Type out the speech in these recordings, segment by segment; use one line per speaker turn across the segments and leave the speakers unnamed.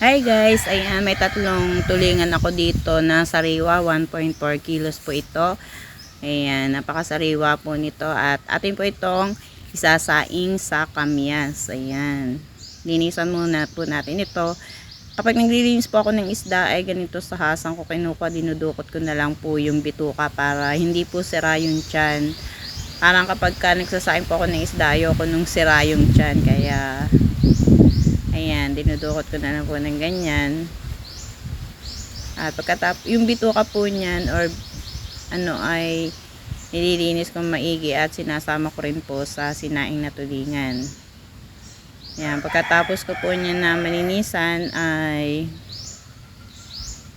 Hi guys, ayan may tatlong tulingan ako dito na sariwa, 1.4 kilos po ito. Ayan, napakasariwa po nito at atin po itong isasaing sa kamyas. Ayan, linisan muna po natin ito. Kapag naglilinis po ako ng isda ay ganito sa hasang ko kinuha, dinudukot ko na lang po yung bituka para hindi po sira yung tiyan. Parang kapag ka nagsasaing po ako ng isda, ayoko nung sira yung tiyan. Kaya Ayan, dinudukot ko na lang po ng ganyan. At pagkatap, yung bituka po niyan or ano ay nililinis ko maigi at sinasama ko rin po sa sinaing na tulingan. Ayan, pagkatapos ko po niyan na malinisan ay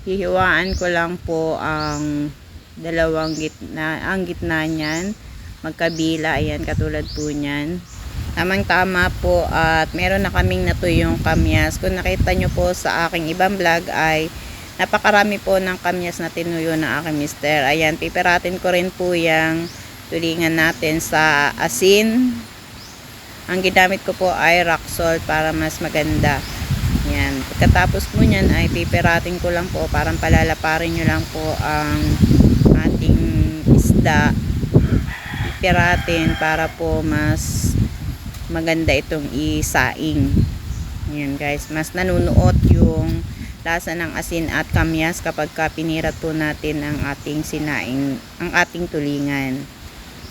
hihiwaan ko lang po ang dalawang gitna, ang gitna niyan magkabila, ayan katulad po niyan tamang tama po at meron na kaming natuyong kamyas. Kung nakita nyo po sa aking ibang vlog ay napakarami po ng kamyas na tinuyo ng aking mister. Ayan piperatin ko rin po yung tulingan natin sa asin. Ang ginamit ko po ay rock salt para mas maganda. Yan pagkatapos po nyan ay piperatin ko lang po parang palalaparin nyo lang po ang ating isda. Piperatin para po mas maganda itong isaing. Ayan guys, mas nanunuot yung lasa ng asin at kamyas kapag ka pinirat po natin ang ating sinaing, ang ating tulingan.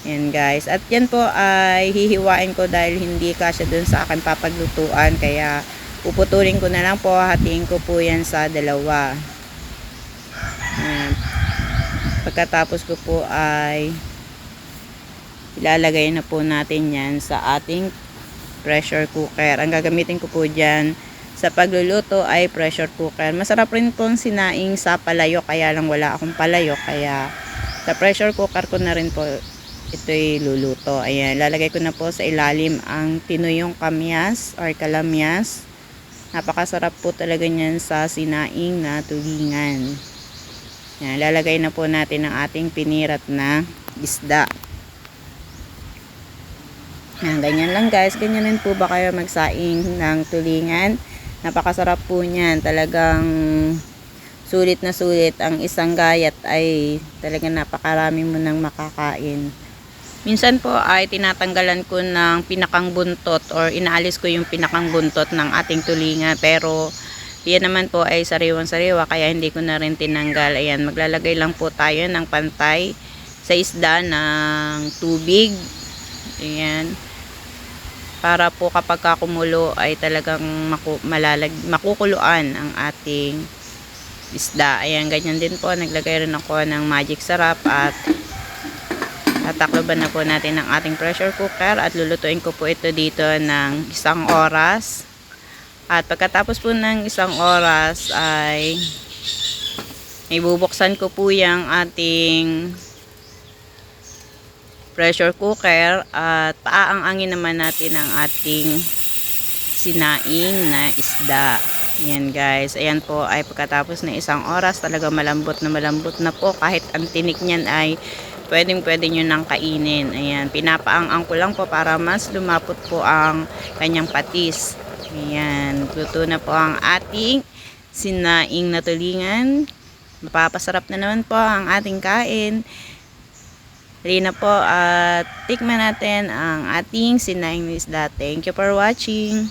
Ayan guys, at yan po ay hihiwain ko dahil hindi kasya dun sa akin papaglutuan kaya puputulin ko na lang po, hatiin ko po yan sa dalawa. Ayan. Pagkatapos ko po ay ilalagay na po natin yan sa ating pressure cooker. Ang gagamitin ko po dyan sa pagluluto ay pressure cooker. Masarap rin pong sinaing sa palayok kaya lang wala akong palayok kaya sa pressure cooker ko na rin po ito'y luluto. Ayan, lalagay ko na po sa ilalim ang tinuyong kamyas or kalamyas. Napakasarap po talaga niyan sa sinaing na tulingan. Ayan, lalagay na po natin ang ating pinirat na isda. Yan, ganyan lang guys. Ganyan rin po ba kayo magsaing ng tulingan? Napakasarap po niyan. Talagang sulit na sulit. Ang isang gayat ay talagang napakarami mo nang makakain. Minsan po ay tinatanggalan ko ng pinakang buntot or inaalis ko yung pinakang buntot ng ating tulingan. Pero yan naman po ay sariwang-sariwa kaya hindi ko na rin tinanggal. Ayan, maglalagay lang po tayo ng pantay sa isda ng tubig. Ayan para po kapag kakumulo ay talagang maku malalag makukuluan ang ating isda. Ayan, ganyan din po. Naglagay rin ako ng magic sarap at tatakloban na po natin ang ating pressure cooker at lulutuin ko po ito dito ng isang oras. At pagkatapos po ng isang oras ay ibubuksan ko po yung ating pressure cooker at paaang-angin naman natin ang ating sinaing na isda. Yan guys. Ayan po ay pagkatapos ng isang oras talaga malambot na malambot na po kahit ang tinik niyan ay pwedeng pwede nyo nang kainin. Ayan. Pinapaang-ang ko lang po para mas lumapot po ang kanyang patis. Ayan. Luto na po ang ating sinaing na tulingan. Mapapasarap na naman po ang ating kain. Dali na po at tikman natin ang ating sinaing isda. Thank you for watching.